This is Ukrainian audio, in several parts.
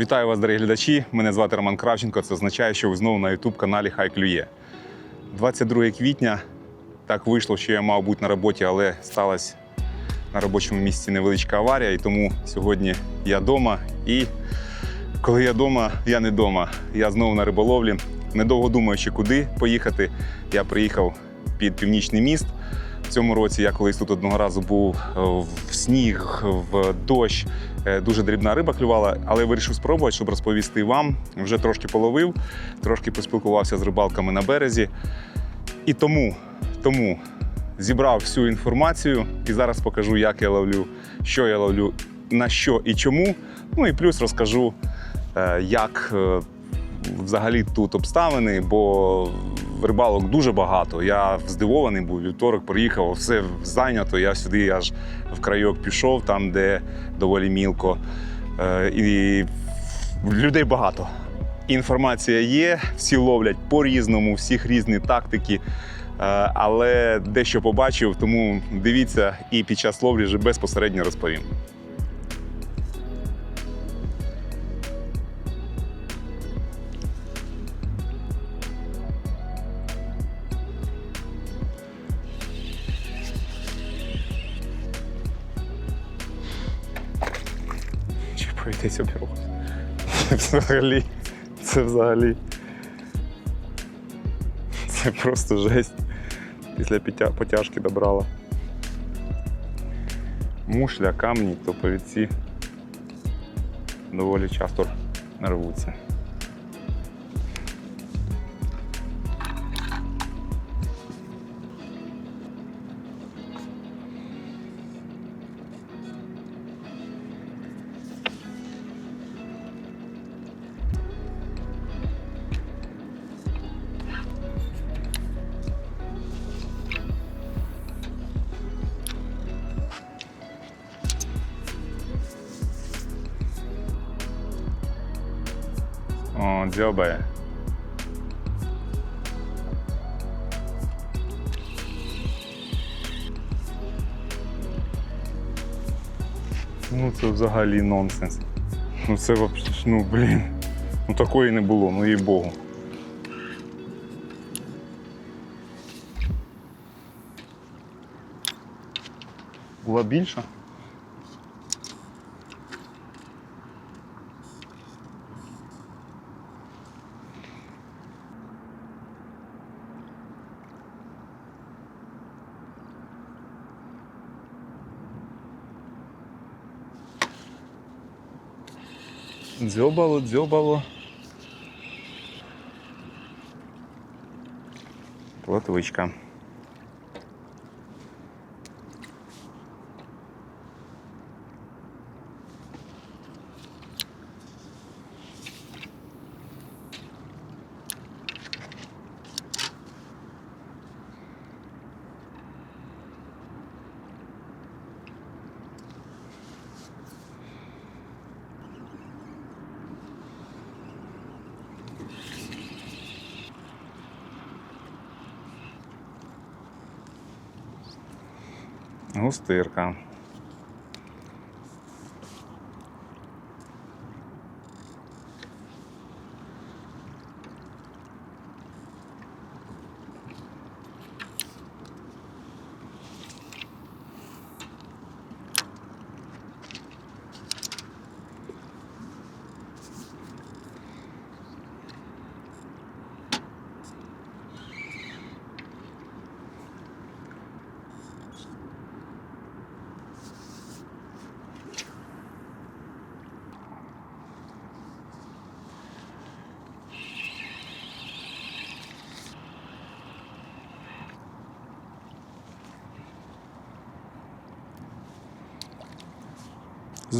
Вітаю вас, дорогі глядачі. Мене звати Роман Кравченко. Це означає, що ви знову на youtube каналі Хай клює. 22 квітня так вийшло, що я мав бути на роботі, але сталася на робочому місці невеличка аварія, і тому сьогодні я вдома. І коли я вдома, я не вдома. Я знову на риболовлі. Недовго думаючи, куди поїхати, я приїхав під північний міст. В цьому році я колись тут одного разу був в сніг, в дощ. Е, Дуже дрібна риба клювала, але вирішив спробувати, щоб розповісти вам. Вже трошки половив, трошки поспілкувався з рибалками на березі. І тому, тому зібрав всю інформацію і зараз покажу, як я ловлю, що я ловлю, на що і чому. Ну і плюс розкажу, е, як е, взагалі тут обставини, бо рибалок дуже багато. Я здивований був вівторок, приїхав, все зайнято. Я сюди аж в крайок пішов, там, де доволі мілко. Е, І людей багато. Інформація є, всі ловлять по-різному, всіх різні тактики. Е, Але дещо побачив, тому дивіться і під час ловлі вже безпосередньо розповім. Це взагалі. Це взагалі. Це просто жесть. Після потяжки добрала. Мушля, камні, топовіці доволі часто рвуться. Дзьобає. Ну це взагалі нонсенс. Ну це ну блін. Ну такої не було, ну їй Богу. Була більша? Дзьобало, дзьобало. Плотвичка. Густирка.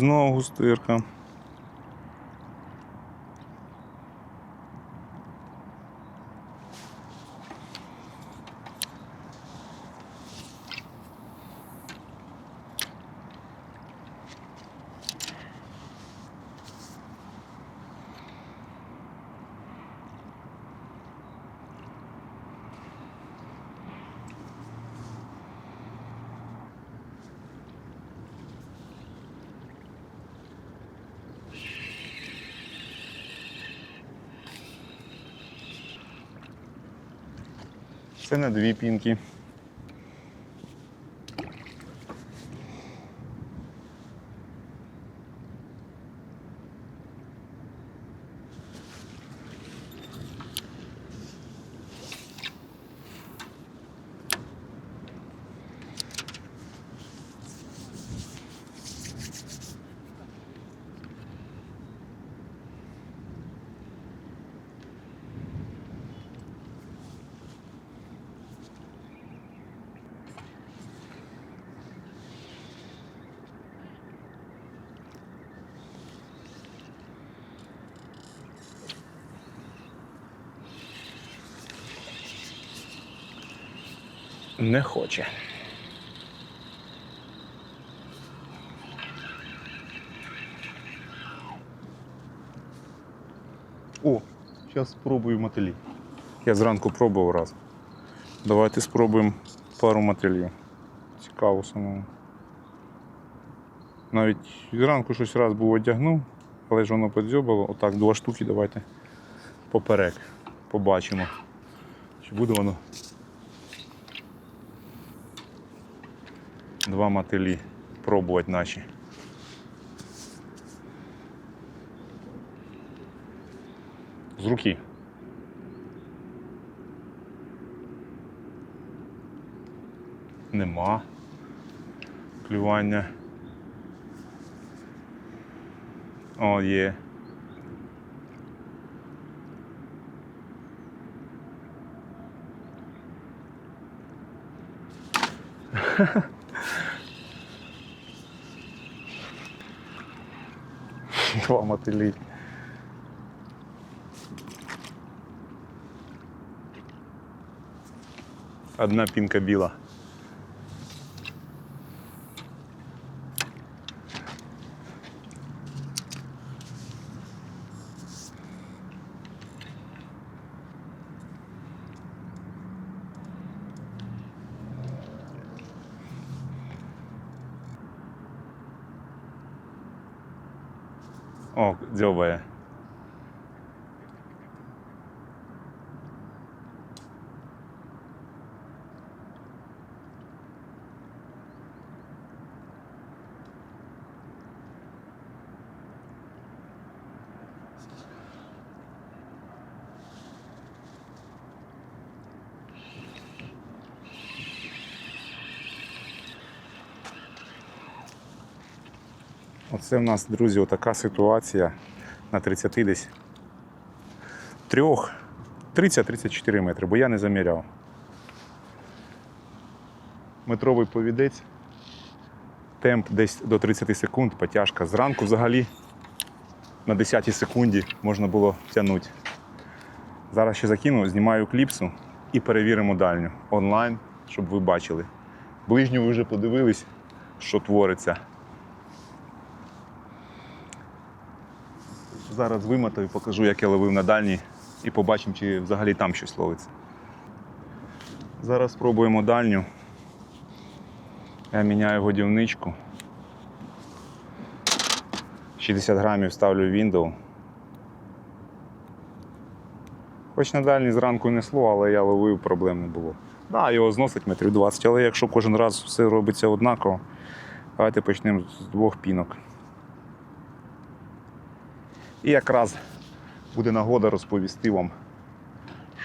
Знову густирка. Це на дві пінки. Не хоче. О, зараз спробую мотилі. Я зранку пробував раз. Давайте спробуємо пару мотилів. Цікаво самому. Навіть зранку щось раз був одягнув, але ж воно подзьобало. Отак, два штуки давайте поперек. Побачимо. Чи буде воно два мотилі пробувати наші. З руки. Нема клювання. О, є. Два мотилі. Одна пінка біла. О, дзьобає. Оце в нас, друзі, отака ситуація на 30 десь трьох, 30-34 метри, бо я не заміряв. Метровий повідець, темп десь до 30 секунд, потяжка. Зранку взагалі на 10 секунді можна було тягнути. Зараз ще закину, знімаю кліпсу і перевіримо дальню онлайн, щоб ви бачили. Ближню ви вже подивились, що твориться. Зараз вимотаю, покажу, як я ловив на дальній, і побачимо, чи взагалі там щось ловиться. Зараз спробуємо дальню. Я міняю годівничку. 60 грамів ставлю в Windows. Хоч на дальній зранку несло, але я ловив, проблем не було. Да, його зносить метрів 20, але якщо кожен раз все робиться однаково, давайте почнемо з двох пінок. І якраз буде нагода розповісти вам,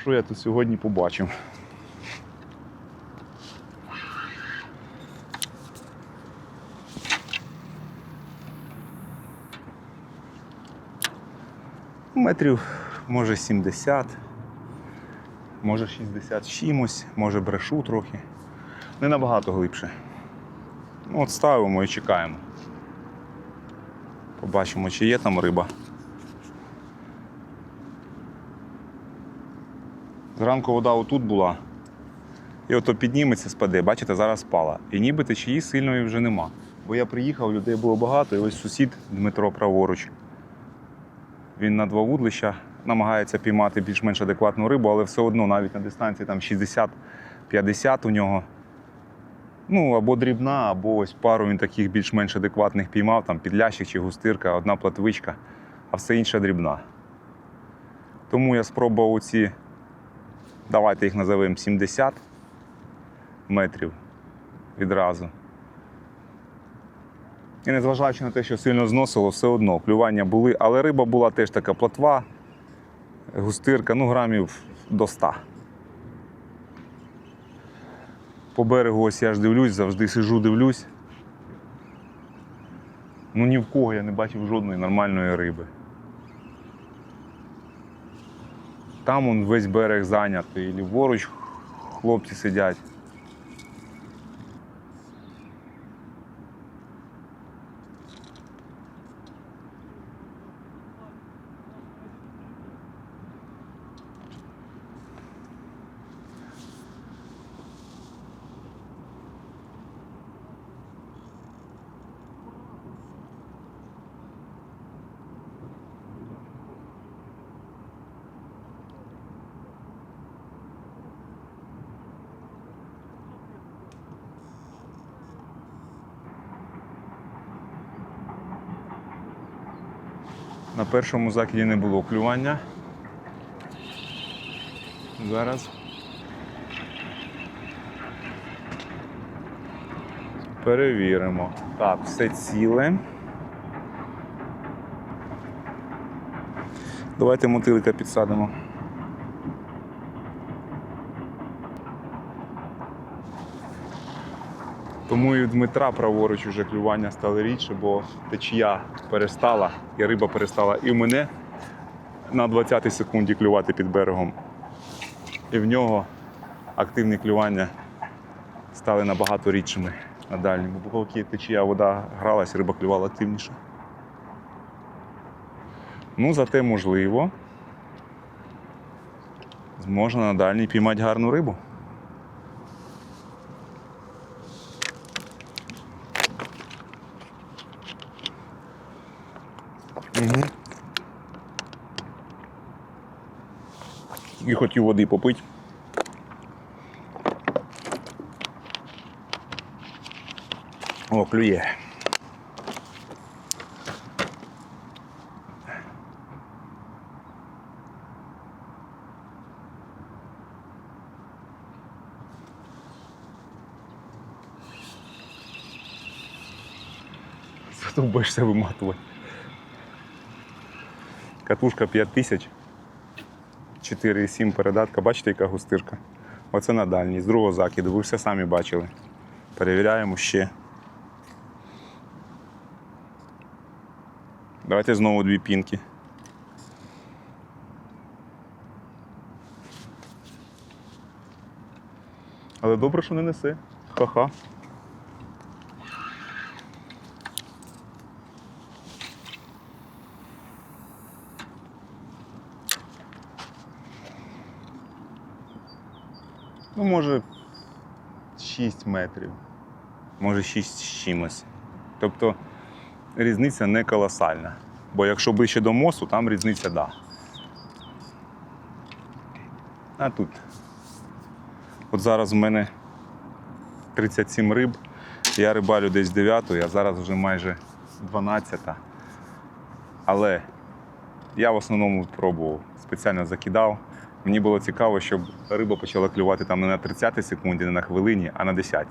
що я тут сьогодні побачив. Метрів може 70, може 60 чимось, може брешу трохи. Не набагато глибше. Ну, От ставимо і чекаємо. Побачимо, чи є там риба. Зранку вода отут була. І ото підніметься, спаде, бачите, зараз спала. І ніби течії сильної вже нема. Бо я приїхав, людей було багато, і ось сусід Дмитро праворуч. Він на два вудлища намагається піймати більш-менш адекватну рибу, але все одно навіть на дистанції там 60-50 у нього. Ну, або дрібна, або ось пару він таких більш-менш адекватних піймав, там підлящик чи густирка, одна платвичка, а все інше дрібна. Тому я спробував оці давайте їх називаємо 70 метрів відразу. І незважаючи на те, що сильно зносило, все одно клювання були, але риба була теж така плотва, густирка, ну грамів до 100. По берегу ось я ж дивлюсь, завжди сижу, дивлюсь. Ну ні в кого я не бачив жодної нормальної риби. Там он весь берег зайнятий, ліворуч хлопці сидять. Першому закиді не було клювання. Зараз. Перевіримо. Так, все ціле. Давайте мотилика підсадимо. Тому і у Дмитра праворуч уже клювання стало рідше, бо течія перестала, і риба перестала і в мене на 20-й секунді клювати під берегом. І в нього активні клювання стали набагато рідшими на дальньому. Бо поки течія вода гралась, риба клювала активніше. Ну, зате можливо. Зможна на дальній піймати гарну рибу. І хотів води попити. О, клює. Задовбаєшся виматувати. Катушка 5000. 4,7 передатка. Бачите, яка густирка? Оце на дальній, з другого закиду. Ви все самі бачили. Перевіряємо ще. Давайте знову дві пінки. Але добре, що не несе. Ха-ха. Ну, може, 6 метрів. Може 6 з чимось. Тобто різниця не колосальна. Бо якщо ближче до мосту, там різниця да. А тут. От зараз в мене 37 риб. Я рибалю десь 9, а зараз вже майже 12. Але я в основному пробував, спеціально закидав. Мені було цікаво, щоб риба почала клювати там не на 30 секунді, не на хвилині, а на 10.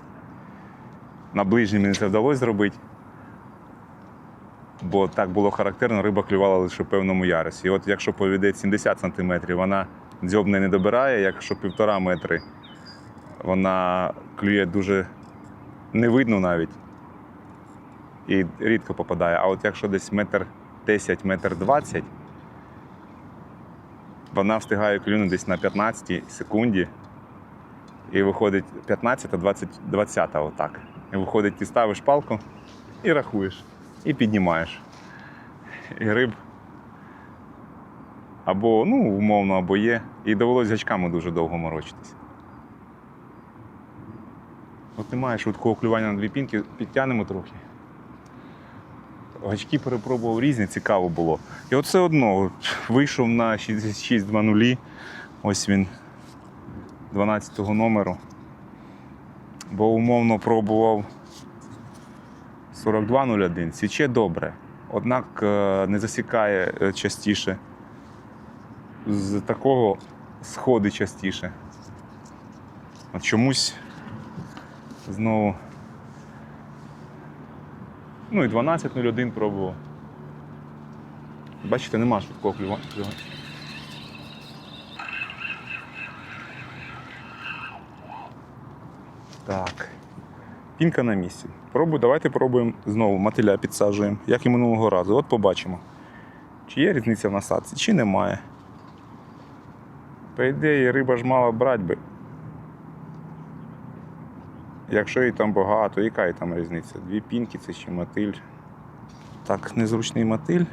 На ближній мені це вдалося зробити. Бо так було характерно, риба клювала лише в певному ярусі. І от якщо повідець 70 см, вона дзьобне не добирає, якщо півтора метри, вона клює дуже не видно навіть. І рідко попадає. А от якщо десь метр 10, метр 20, вона встигає клюнути десь на 15 секунді. І виходить 15, 20, 20 отак. І виходить, ти ставиш палку і рахуєш, і піднімаєш. І риб або, ну, умовно, або є. І довелося з гачками дуже довго морочитись. От немає швидкого клювання на дві пінки, підтягнемо трохи. Гачки перепробував різні, цікаво було. І все одно вийшов на 6620. Ось він 12-го номеру. Бо умовно пробував 4201. Січе добре. Однак е, не засікає е, частіше. З такого сходи частіше. От чомусь знову. Ну і 12.01 пробував. Бачите, нема швидкого клюва- клювання. Так. Пінка на місці. Пробуй, давайте пробуємо знову мотиля підсаджуємо, як і минулого разу. От побачимо, чи є різниця в насадці, чи немає. По ідеї, риба ж мала брати би. Якщо її там багато, яка її там різниця? Дві пінки це чи мотиль. Так, незручний мотиль.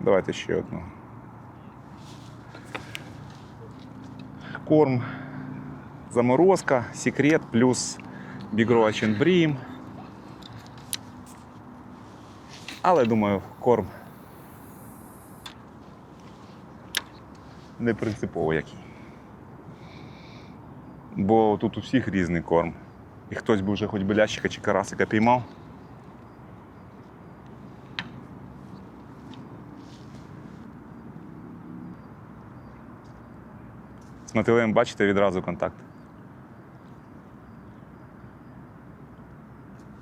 Давайте ще одного. Корм заморозка, секрет плюс бігровачен брім. Але думаю, корм не принципово який. Бо тут у всіх різний корм. І хтось би вже хоч білящика чи карасика піймав. З мотилем бачите відразу контакт.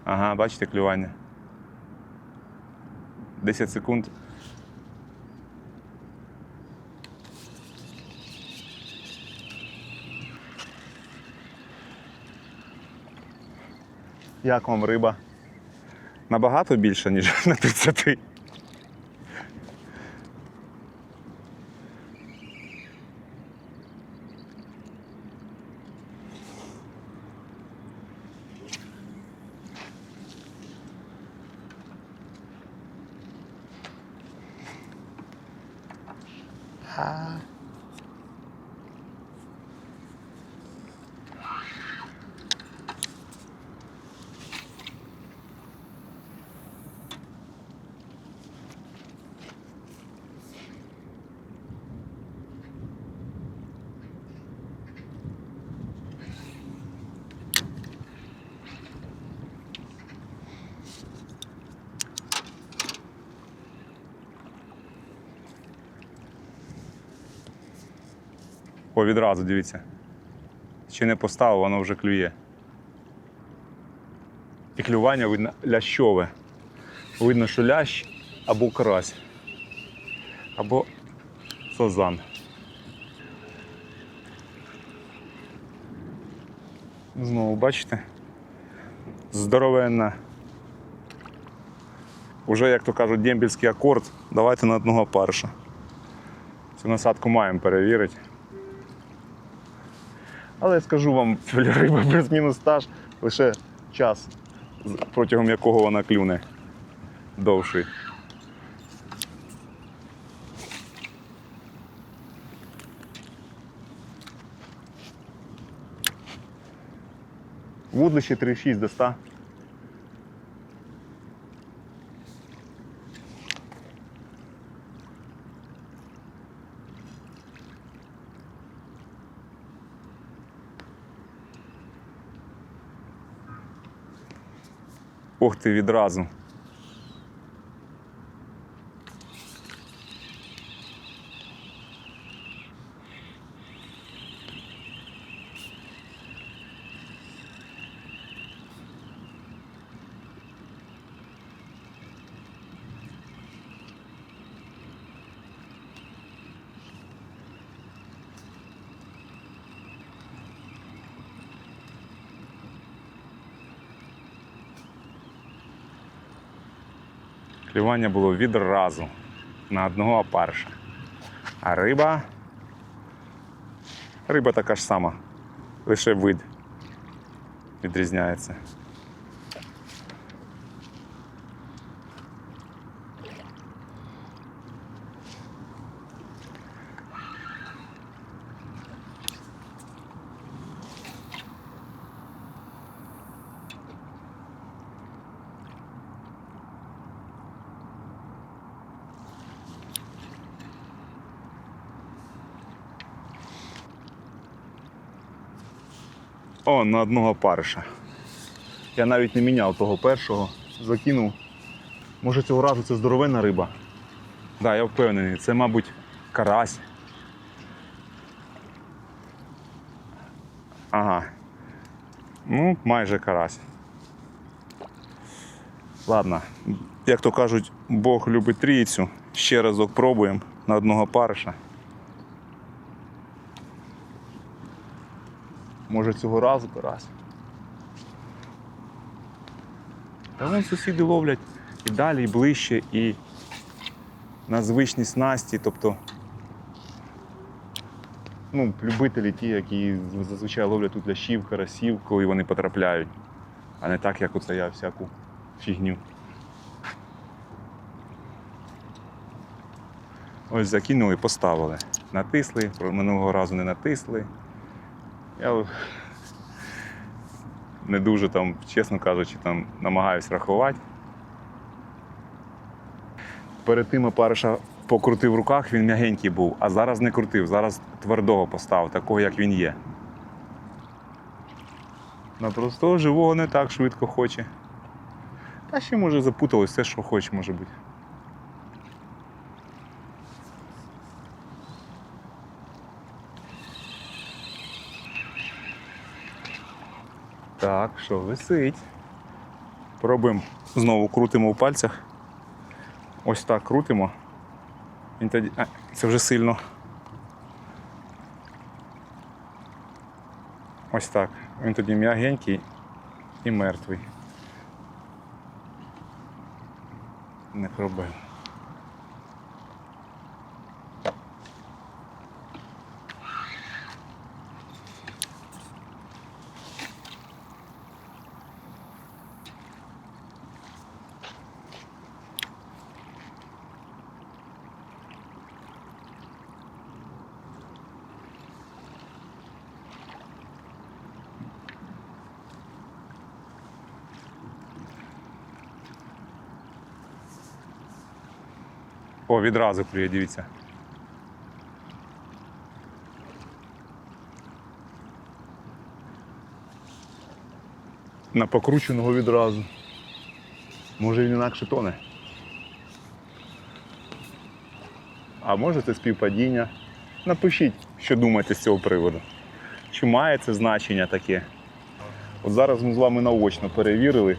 Ага, бачите клювання. 10 секунд. Як вам риба? Набагато більше, ніж на 30. О, відразу дивіться. Ще не поставив, воно вже клює. І клювання видно лящове. Видно, що лящ або карась, або сазан. Знову бачите? Здоровенна. Уже, як то кажуть, дембільський акорд. Давайте на одного парша. Цю насадку маємо перевірити. Але я скажу вам, риба плюс-мінус стаж лише час, протягом якого вона клюне довший. Вудлище 3,6 до 100. Ох ти відразу. Клювання було відразу на одного опарша. А риба. Риба така ж сама. Лише вид відрізняється. На одного париша. Я навіть не міняв того першого, закинув. Може цього разу це здоровенна риба. Так, да, я впевнений, це, мабуть, Карась. Ага. Ну, майже карась. Ладно, як то кажуть, Бог любить трійцю. Ще разок пробуємо на одного париша. Може цього разу карась. Та вон сусіди ловлять і далі, і ближче, і на звичній снасті. Тобто, ну, любителі ті, які зазвичай ловлять тут лящів, карасів, коли вони потрапляють, а не так, як оце я всяку фігню. Ось закинули, поставили. Натисли, минулого разу не натисли. Я не дуже там, чесно кажучи, там намагаюсь рахувати. Перед тим опариша покрутив в руках, він м'ягенький був, а зараз не крутив, зараз твердого поставив, такого, як він є. На простого живого не так швидко хоче. Та ще може запуталось, все, що хоче, може бути. Так, що висить. Пробуємо знову крутимо в пальцях. Ось так крутимо. Він тоді. А, це вже сильно. Ось так. Він тоді м'ягенький і мертвий. Не пробив. О, відразу клює, дивіться. На покрученого відразу. Може він інакше тоне. А може це співпадіння. Напишіть, що думаєте з цього приводу. Чи має це значення таке? От зараз ми з вами наочно перевірили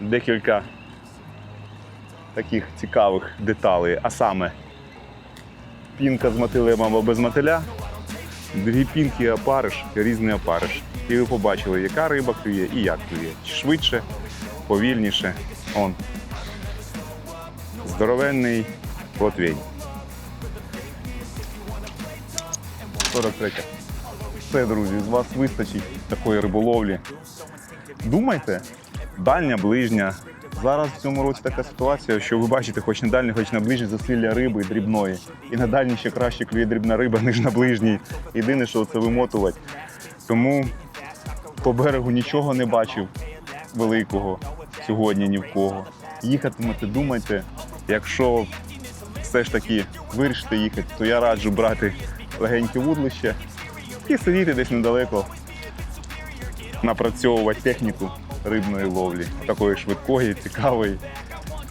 декілька таких цікавих деталей, а саме пінка з мотилем або без мотиля, дві пінки опариш, різний опариш. І ви побачили, яка риба клює і як клює. Швидше, повільніше. Он. Здоровенний плотвень. 43. Все, друзі, з вас вистачить такої риболовлі. Думайте, дальня, ближня. Зараз в цьому році така ситуація, що ви бачите, хоч на дальній, хоч на ближній засилля риби дрібної. І на дальній ще краще клює дрібна риба, ніж на ближній. Єдине, що це вимотувати. Тому по берегу нічого не бачив великого сьогодні ні в кого. Їхатимете, думайте, якщо все ж таки вирішите їхати, то я раджу брати легеньке вудлище і сидіти десь недалеко, напрацьовувати техніку рибної ловлі, такої швидкої, цікавої.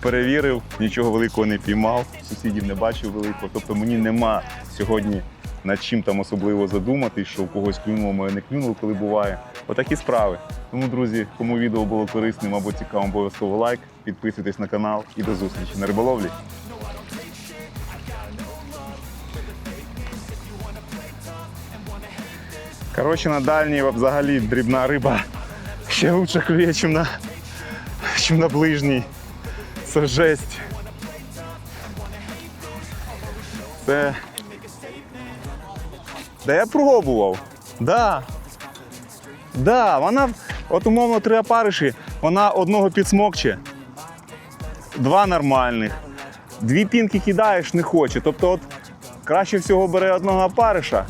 Перевірив, нічого великого не піймав, сусідів не бачив великого. Тобто мені нема сьогодні над чим там особливо задуматись, що у когось клюнуло, моє не клюнуло, коли буває. Отакі справи. Тому, друзі, кому відео було корисним або цікавим, обов'язково лайк, підписуйтесь на канал і до зустрічі на риболовлі. Коротше, на дальній взагалі дрібна риба ще лучше клює, ніж на, чим на ближній. Це жесть. Це. Да я пробував. Да. Да, вона, от умовно, три опариші, вона одного підсмокче, два нормальних. Дві пінки кидаєш, не хоче. Тобто, от краще всього бере одного опариша,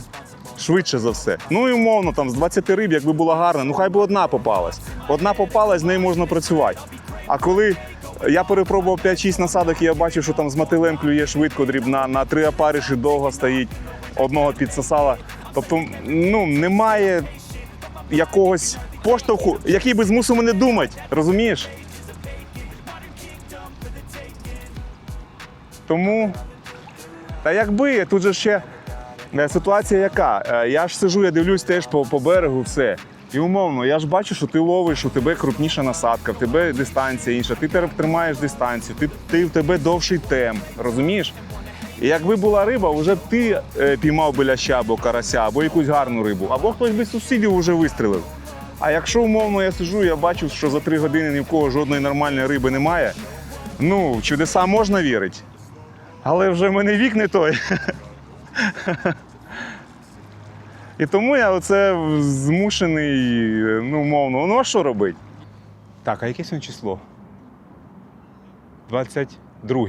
швидше за все. Ну і умовно, там з 20 риб, якби була гарна, ну хай би одна попалась. Одна попалась, з нею можна працювати. А коли я перепробував 5-6 насадок, і я бачив, що там з мотилем клює швидко дрібна, на три опариші довго стоїть, одного підсосала. Тобто, ну, немає якогось поштовху, який би змусив мене думати, розумієш? Тому Та якби тут же ще е, ситуація яка? Е, Я ж сижу, я дивлюсь теж по, по берегу, все. І умовно, я ж бачу, що ти ловиш, у тебе крупніша насадка, в тебе дистанція інша, ти тримаєш дистанцію, ти, ти в тебе довший темп, розумієш? І якби була риба, вже б ти е, піймав би ляща або карася, або якусь гарну рибу, або хтось би з сусідів вже вистрілив. А якщо умовно я сижу, я бачу, що за три години ні в кого жодної нормальної риби немає, ну, чудеса можна вірити. Але вже в мене вік не той. І тому я оце змушений, ну, мовно, ну а що робити? Так, а яке сьогодні число? 22.